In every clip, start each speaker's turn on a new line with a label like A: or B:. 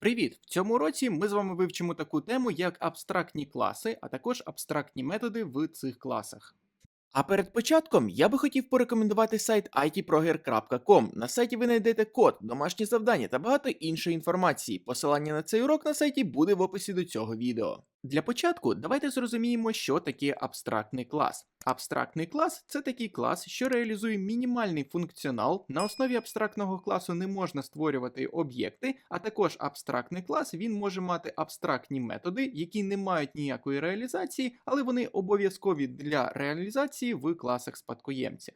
A: Привіт! В цьому році ми з вами вивчимо таку тему, як абстрактні класи, а також абстрактні методи в цих класах. А перед початком я би хотів порекомендувати сайт itproger.com. На сайті ви знайдете код, домашні завдання та багато іншої інформації. Посилання на цей урок на сайті буде в описі до цього відео. Для початку давайте зрозуміємо, що таке абстрактний клас. Абстрактний клас це такий клас, що реалізує мінімальний функціонал. На основі абстрактного класу не можна створювати об'єкти, а також абстрактний клас він може мати абстрактні методи, які не мають ніякої реалізації, але вони обов'язкові для реалізації в класах спадкоємцях.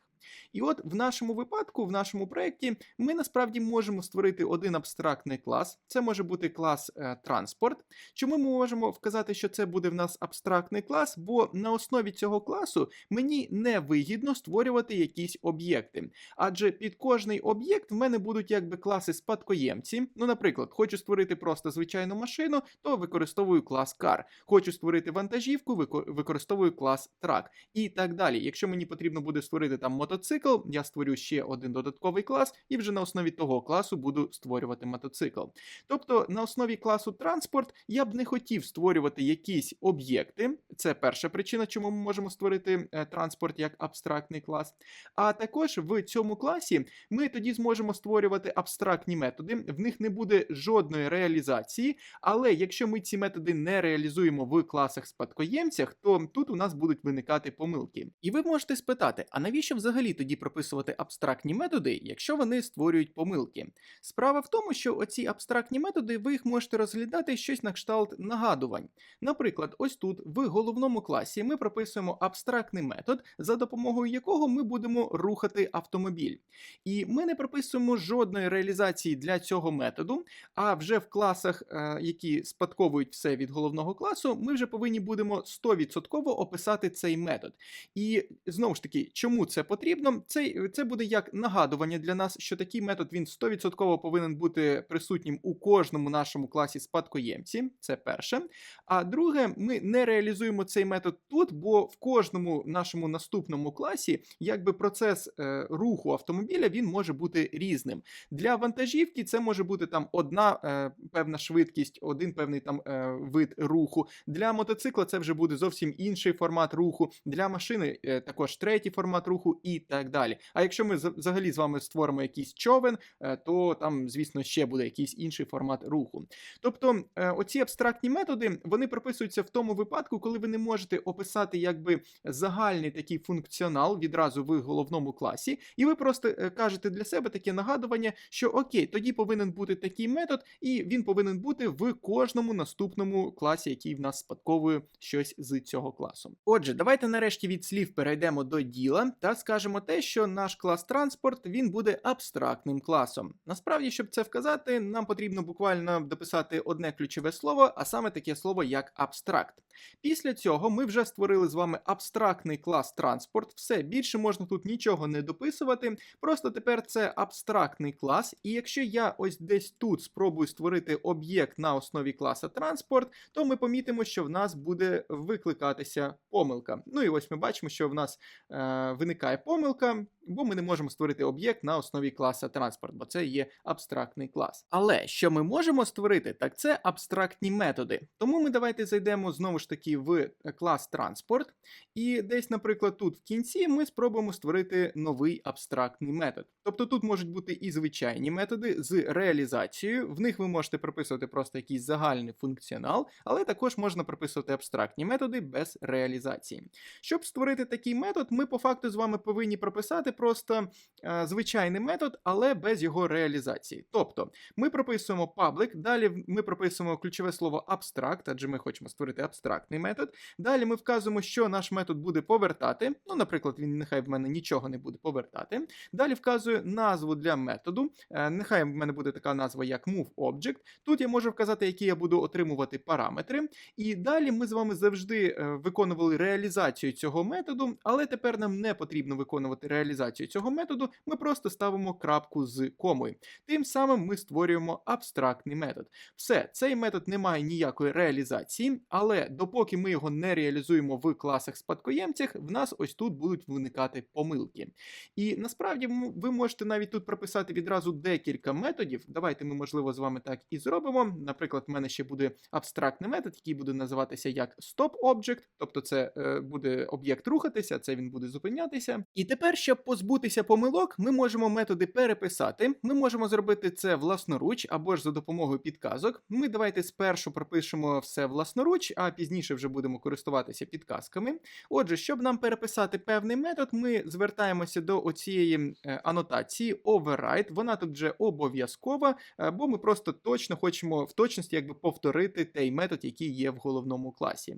A: І от в нашому випадку, в нашому проєкті, ми насправді можемо створити один абстрактний клас. Це може бути клас е, транспорт. Чому ми можемо вказати, що це буде в нас абстрактний клас? Бо на основі цього класу мені не вигідно створювати якісь об'єкти. Адже під кожний об'єкт в мене будуть якби класи спадкоємці. Ну, наприклад, хочу створити просто звичайну машину, то використовую клас car. Хочу створити вантажівку, використовую клас track і так далі. Якщо мені потрібно буде створити там мотоцикл, я створю ще один додатковий клас, і вже на основі того класу буду створювати мотоцикл. Тобто на основі класу транспорт я б не хотів створювати якісь об'єкти. Це перша причина, чому ми можемо створити е, транспорт як абстрактний клас. А також в цьому класі ми тоді зможемо створювати абстрактні методи, в них не буде жодної реалізації. Але якщо ми ці методи не реалізуємо в класах спадкоємцях, то тут у нас будуть виникати помилки. І ви можете спитати, а навіщо взагалі тоді прописувати абстрактні методи, якщо вони створюють помилки? Справа в тому, що оці абстрактні методи ви їх можете розглядати щось на кшталт нагадувань. Наприклад, ось тут в головному класі ми прописуємо абстрактний метод, за допомогою якого ми будемо рухати автомобіль. І ми не прописуємо жодної реалізації для цього методу. А вже в класах, е, які спадковують все від головного класу, ми вже повинні будемо 100% описати цей метод. І знову ж таки, чому це потрібно? Це, це буде як нагадування для нас, що такий метод він 100% повинен бути присутнім у кожному нашому класі спадкоємці. Це перше. А друге, ми не реалізуємо цей метод тут, бо в кожному нашому наступному класі якби процес е, руху автомобіля він може бути різним. Для вантажівки це може бути там одна е, певна швидкість, один певний там е, вид руху. Для мотоцикла це вже буде зовсім інший формат руху. Для машини е, також третій формат руху і так далі. А якщо ми взагалі з вами створимо якийсь човен, е, то там, звісно, ще буде якийсь інший формат руху. Тобто, е, оці абстрактні методи вони прописуються в тому випадку, коли ви не можете описати якби загальний такий функціонал відразу в головному класі, і ви просто е, кажете для себе таке нагадування, що окей, тоді повинен бути такий метод, і він повинен бути в кожному наступному класі, який в нас спадковує щось з цього класу. Отже, давайте нарешті від слів перейдемо до діла та скажемо те, що наш клас транспорт він буде абстрактним класом. Насправді, щоб це вказати, нам потрібно буквально дописати одне ключове слово, а саме таке слово як абстракт. Після цього ми вже створили з вами абстрактний клас транспорт. Все більше можна тут нічого не дописувати. Просто тепер це абстрактний клас. І якщо я ось десь тут спробую створити об'єкт на основі класа транспорт, то ми помітимо, що в нас буде викликатися помилка. Ну і ось ми бачимо, що в нас е, виникає помилка, бо ми не можемо створити об'єкт на основі класа транспорт, бо це є абстрактний клас. Але що ми можемо створити, так це абстрактні методи. Тому ми давайте зайдемо знову ж таки в е, клас транспорт, і десь, наприклад, тут в кінці ми спробуємо створити новий абстрактний метод. Тобто тут можуть бути і звичайні методи з реалізацією. В них ви можете прописувати просто якийсь загальний функціонал, але також можна прописувати абстрактні методи без реалізації. Щоб створити такий метод, ми по факту з вами повинні прописати просто е, звичайний метод, але без його реалізації. Тобто ми прописуємо public, далі ми прописуємо ключове слово абстракт, адже ми хочемо створити абстрактний метод. Далі ми вказуємо, що наш метод буде повертати. Ну, наприклад, він нехай в мене нічого не буде повертати. Далі вказую назву для методу. Е, Нехай в мене буде така назва, як moveObject. Тут я можу вказати, які я буду отримувати параметри. І далі ми з вами завжди е, виконували реалізацію цього методу, але тепер нам не потрібно виконувати реалізацію цього методу, ми просто ставимо крапку з комою. Тим самим ми створюємо абстрактний метод. Все, цей метод не має ніякої реалізації, але допоки ми його не реалізуємо в класах спадкоємцях, в нас ось тут будуть виникати помилки. І насправді ви можете навіть тут прописати відразу декілька методів. Давайте ми, можливо, з вами так і зробимо. Наприклад, в мене ще буде абстрактний метод, який буде називатися як stop-object, тобто це е, буде об'єкт рухатися, це він буде зупинятися. І тепер, щоб позбутися помилок, ми можемо методи переписати. Ми можемо зробити це власноруч або ж за допомогою підказок. Ми давайте спершу пропишемо все власноруч, а пізніше вже будемо користуватися підказками. Отже, щоб нам переписати певний метод, ми звертаємося до оцієї е, анотації override. Вона тут вже обов'язкова, е, бо ми просто точно хочемо в точності якби повторити той метод, який є в головному класі.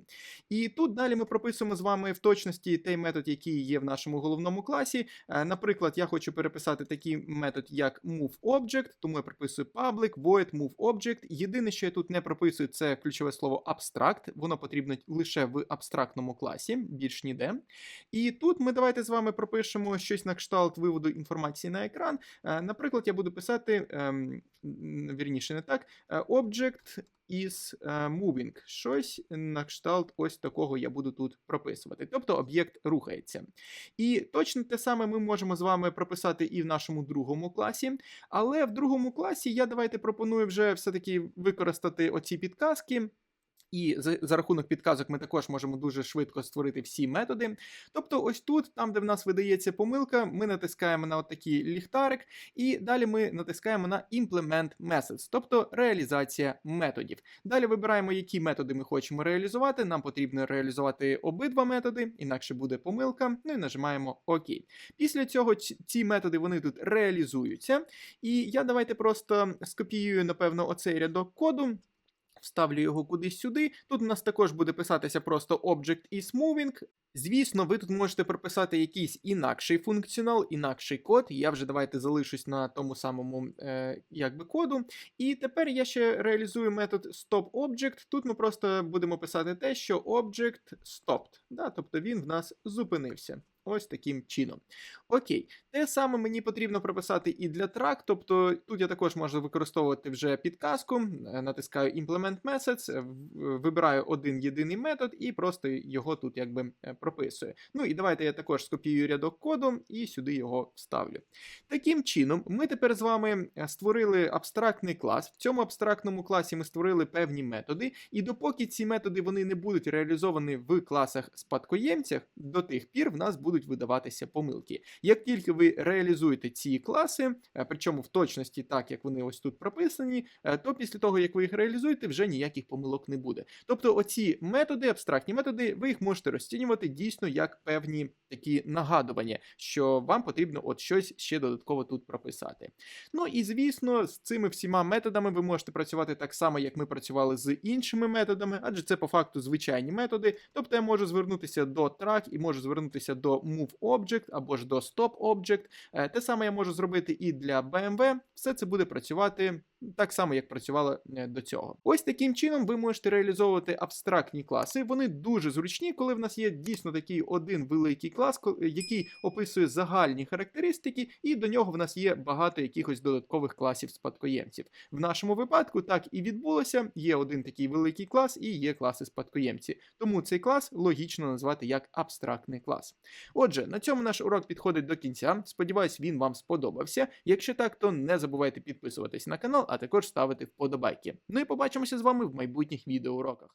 A: І тут далі ми прописуємо з вами в точності той метод, який є в нашому головному класі. Е, Наприклад, я хочу переписати такий метод, як moveObject, тому я прописую public, void moveObject. Єдине, що я тут не прописую, це ключове слово abstract. Воно потрібно лише в абстрактному класі, більш ніде. І тут ми давайте з вами пропишемо щось на кшталт виводу інформації на екран. Е, Наприклад, я буду писати, ем, вірніше, не так, е, object is е, moving. Щось на кшталт ось такого я буду тут прописувати. Тобто об'єкт рухається. І точно те саме ми можемо з вами прописати і в нашому другому класі. Але в другому класі я давайте пропоную вже все-таки використати оці підказки. І за, за рахунок підказок ми також можемо дуже швидко створити всі методи. Тобто, ось тут, там, де в нас видається помилка, ми натискаємо на отакий ліхтарик, і далі ми натискаємо на Implement Methods, тобто реалізація методів. Далі вибираємо, які методи ми хочемо реалізувати. Нам потрібно реалізувати обидва методи, інакше буде помилка. Ну і нажимаємо ОК. Після цього ці- методи вони тут реалізуються. І я давайте просто скопіюю, напевно, оцей рядок коду. Вставлю його кудись сюди. Тут у нас також буде писатися просто Object is moving. Звісно, ви тут можете прописати якийсь інакший функціонал, інакший код. Я вже давайте залишусь на тому самому е, якби коду. І тепер я ще реалізую метод stopObject. Тут ми просто будемо писати те, що object stopped. Да? Тобто він в нас зупинився. Ось таким чином. Окей, те саме мені потрібно прописати і для track, тобто тут я також можу використовувати вже підказку, е, натискаю Implement Methods, е, вибираю один єдиний метод і просто його тут якби е, прописую. Ну і давайте я також скопіюю рядок коду і сюди його вставлю. Таким чином, ми тепер з вами створили абстрактний клас. В цьому абстрактному класі ми створили певні методи, і допоки ці методи вони не будуть реалізовані в класах спадкоємцях, до тих пір в нас будуть видаватися помилки. Як тільки ви реалізуєте ці класи, е, причому в точності так, як вони ось тут прописані, е, то після того, як ви їх реалізуєте, вже ніяких помилок не буде. Тобто, оці методи, абстрактні методи, ви їх можете розцінювати дійсно як певні такі нагадування, що вам потрібно от щось ще додатково тут прописати. Ну і звісно, з цими всіма методами ви можете працювати так само, як ми працювали з іншими методами, адже це по факту звичайні методи. Тобто я можу звернутися до track і можу звернутися до moveObject або ж до Stop Object. Те саме я можу зробити і для BMW. Все це буде працювати так само, як працювало е, до цього. Ось таким чином ви можете реалізовувати абстрактні класи. Вони дуже зручні, коли в нас є дійсно такий один великий клас, який описує загальні характеристики, і до нього в нас є багато якихось додаткових класів спадкоємців. В нашому випадку так і відбулося. Є один такий великий клас і є класи спадкоємці. Тому цей клас логічно назвати як абстрактний клас. Отже, на цьому наш урок підходить до кінця. Сподіваюсь, він вам сподобався. Якщо так, то не забувайте підписуватись на канал, а також ставити вподобайки. Ну і побачимося з вами в майбутніх відеоуроках.